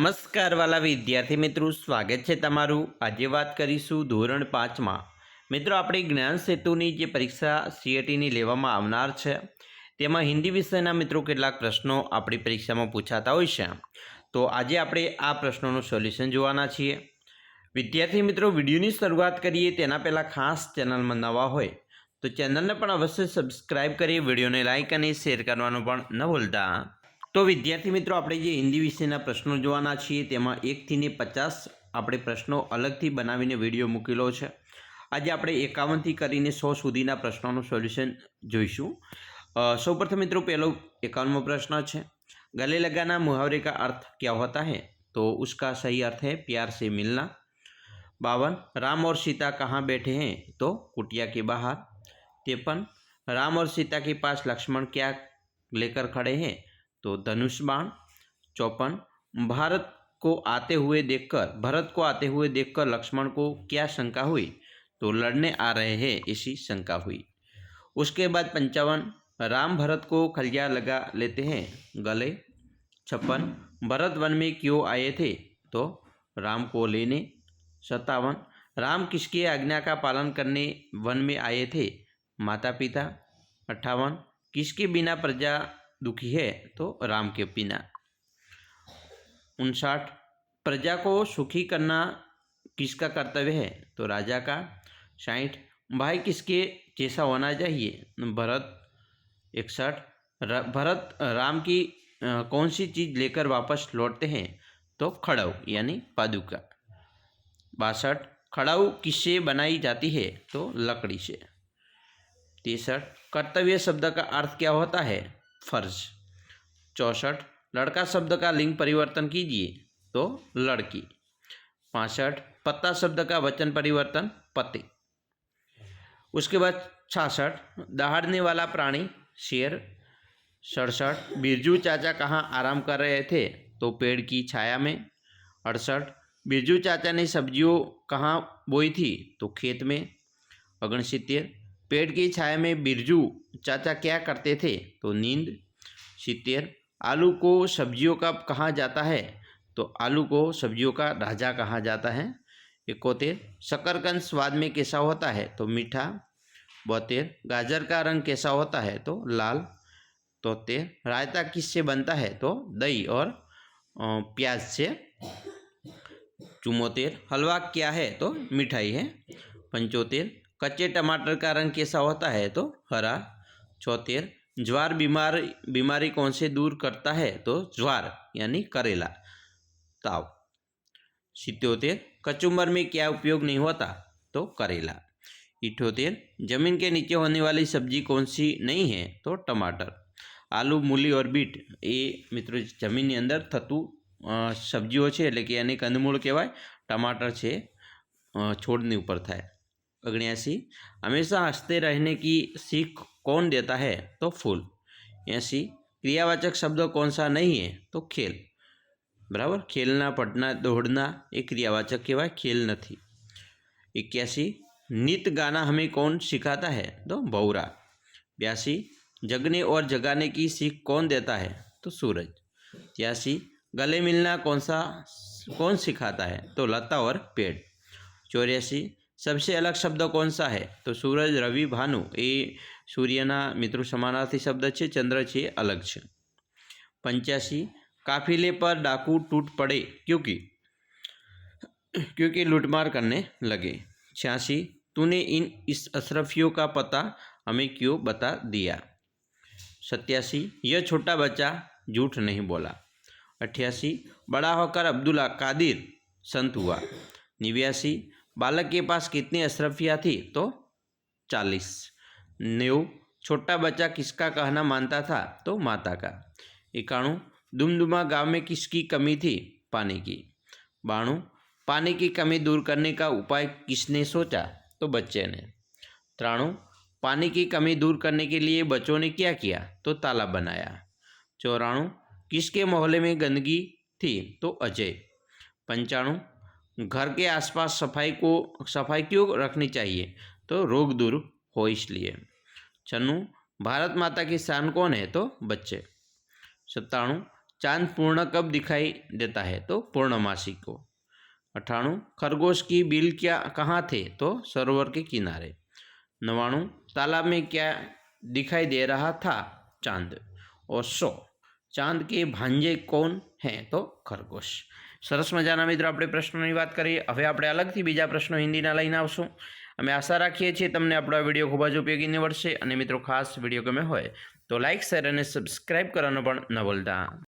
નમસ્કાર વાલા વિદ્યાર્થી મિત્રો, સ્વાગત છે તમારું. આજે વાત કરીશું ધોરણ પાંચમાં. મિત્રો, આપણી જ્ઞાન સેતુની જે પરીક્ષા સીએટીની લેવામાં આવનાર છે, તેમાં હિન્દી વિષયના મિત્રો કેટલાક પ્રશ્નો આપણી પરીક્ષામાં પૂછાતા હોય છે. તો આજે આપણે આ પ્રશ્નોનું સોલ્યુશન જોવાના છીએ. વિદ્યાર્થી મિત્રો, વિડીયોની શરૂઆત કરીએ તેના પહેલાં ખાસ ચેનલમાં નવા હોય, તો ચેનલને પણ અવશ્ય સબસ્ક્રાઈબ કરી વિડીયોને લાઇક અને શેર કરવાનું પણ ન ભૂલતા. તો વિદ્યાર્થી મિત્રો, આપણે જે હિન્દી વિષયના પ્રશ્નો જોવાના છીએ, તેમાં એકથી ને પચાસ આપણે પ્રશ્નો અલગથી બનાવીને વીડિયો મૂકેલો છે. આજે આપણે એકાવનથી કરીને સો સુધીના પ્રશ્નોનું સોલ્યુશન જોઈશું. સૌપ્રથમ મિત્રો, પહેલો એકાવનમો પ્રશ્ન છે. ગલે લગાના મુહાવરે કા અર્થ ક્યા હોતા હૈ? तो उसका सही अर्थ है प्यार से मिलना बावन राम और सीता कहाँ बैठे हैं तो कुटिया के बाहर तिरपन રામ ઓર સીતા કે પાસ લક્ષ્મણ ક્યાં લેકર ખડે હે? तो धनुष बाण, चौपन। भारत को आते हुए देखकर, भरत को आते हुए देखकर लक्ष्मण को क्या शंका हुई? तो लड़ने आ रहे हैं ऐसी शंका हुई। उसके बाद पंचावन। राम भरत को खलिया लगा लेते हैं, गले। छप्पन। भरत वन में क्यों आए थे? तो राम को लेने। सत्तावन। राम किसकी आज्ञा का पालन करने वन में आए थे? माता पिता अट्ठावन। किसके बिना प्रजा दुखी है तो राम के बिना उनसाठ, प्रजा को सुखी करना किसका कर्तव्य है? तो राजा का। साठ, भाई किसके जैसा होना चाहिए? भरत, इकसठ भरत राम की कौन सी चीज़ लेकर वापस लौटते हैं? तो खड़ाऊ, यानी पादुका। बासठ, खड़ाऊ किससे बनाई जाती है? तो लकड़ी से। तिरसठ, कर्तव्य शब्द का अर्थ क्या होता है? फ़र्ज़। चौसठ, लड़का शब्द का लिंग परिवर्तन कीजिए तो लड़की। पाँसठ, पत्ता शब्द का वचन परिवर्तन, पति। उसके बाद छाछठ, दहाड़ने वाला प्राणी, शेर। सड़सठ, बिरजू चाचा कहाँ आराम कर रहे थे तो पेड़ की छाया में। अड़सठ, बिरजू चाचा ने सब्जियों कहाँ बोई थी तो खेत में। अगणसित्तेर, पेड़ की छाया में बिरजू चाचा क्या करते थे? तो नींद सित्तेर आलू को सब्जियों का कहा जाता है। तो आलू को सब्जियों का राजा कहा जाता है। इकोतेर शकरकंद स्वाद में कैसा होता है? तो मीठा। बोतेर गाजर का रंग कैसा होता है? तो लाल। तोतेर रायता किससे बनता है? तो दही और प्याज से। चुमोतेर हलवा क्या है? तो मिठाई है। पंचोतेर कच्चे टमाटर का रंग कैसा होता है? तो हरा। चौतेर ज्वार बीमार बीमारी कौन से दूर करता है तो ज्वार यानी करेला ताव सित्योतेर कचुम्बर में क्या उपयोग नहीं होता तो करेला इठोतेर जमीन के नीचे होने वाली सब्जी कौन सी नहीं है तो टमाटर આલુ મૂલી ઓર બીટ એ મિત્રો જમીનની અંદર થતું અ, સબ્જીઓ છે એટલે કે એને કંદમૂળ કહેવાય ટમાટર છે અ, છોડની ઉપર થાય अग्नियासी हमेशा हंसते रहने की सीख कौन देता है तो फूल ऐसी क्रियावाचक शब्द कौन सा नहीं है तो खेल બરાબર ખેલના પઢના દોડના એ ક્રિયાવાચક કહેવાય ખેલ નથી इक्यासी नित गाना हमें कौन सिखाता है तो भौरा बयासी जगने और जगाने की सीख कौन देता है तो सूरज तिरासी गले मिलना कौन सा कौन सिखाता है तो लता और पेड़ चौरासी सबसे अलग शब्द कौन सा है तो सूरज रवि भानु એ સૂર્યના મિત્રો સમાનાર્થી શબ્દ છે ચંદ્ર છે એ અલગ છે પંચ્યાસી काफिले पर डाकू टूट पड़े क्योंकि क्योंकि लूटमार करने लगे छियासी तूने इन इस अशरफियों का पता हमें क्यों बता दिया सत्यासी यह छोटा बच्चा झूठ नहीं बोला अट्ठासी बड़ा होकर अब्दुल्ला कादिर संत हुआ निव्यासी बालक के पास कितनी अशरफियाँ थी? तो चालीस। नेव छोटा बच्चा किसका कहना मानता था? तो माता का। इक्याणु दुमदुमा गाँव में किसकी कमी थी? पानी की। बाणु, पानी की कमी दूर करने का उपाय किसने सोचा? तो बच्चे ने। त्राणु, पानी की कमी दूर करने के लिए बच्चों ने क्या किया? तो तालाब बनाया। चौराणु, किसके मोहल्ले में गंदगी थी? तो अजय। पंचाणु घर के आसपास सफ़ाई को, सफ़ाई क्यों रखनी चाहिए। तो रोग दूर हो इसलिए। छन्नू भारत माता की शान कौन है? तो बच्चे। सत्ताणु, चाँद पूर्ण कब दिखाई देता है? तो पूर्णमासी को। अठाणु, खरगोश की बिल क्या, कहाँ थे? तो सरोवर के किनारे। नवाणु, तालाब में क्या दिखाई दे रहा था? चाँद। और सौ, चाँद के भांजे कौन हैं? तो खरगोश। સરસ મજાના મિત્રો, આપણે પ્રશ્નોની વાત કરીએ હવે આપણે અલગથી બીજા પ્રશ્નો હિન્દીના લઈને આવશું. અમે આશા રાખીએ છીએ તમને આપણો વીડિયો ખૂબ જ ઉપયોગી નીવડશે. અને મિત્રો, ખાસ વીડિયો ગમે હોય તો લાઇક શેર અને સબસ્ક્રાઇબ કરવાનું પણ ન ભૂલતા.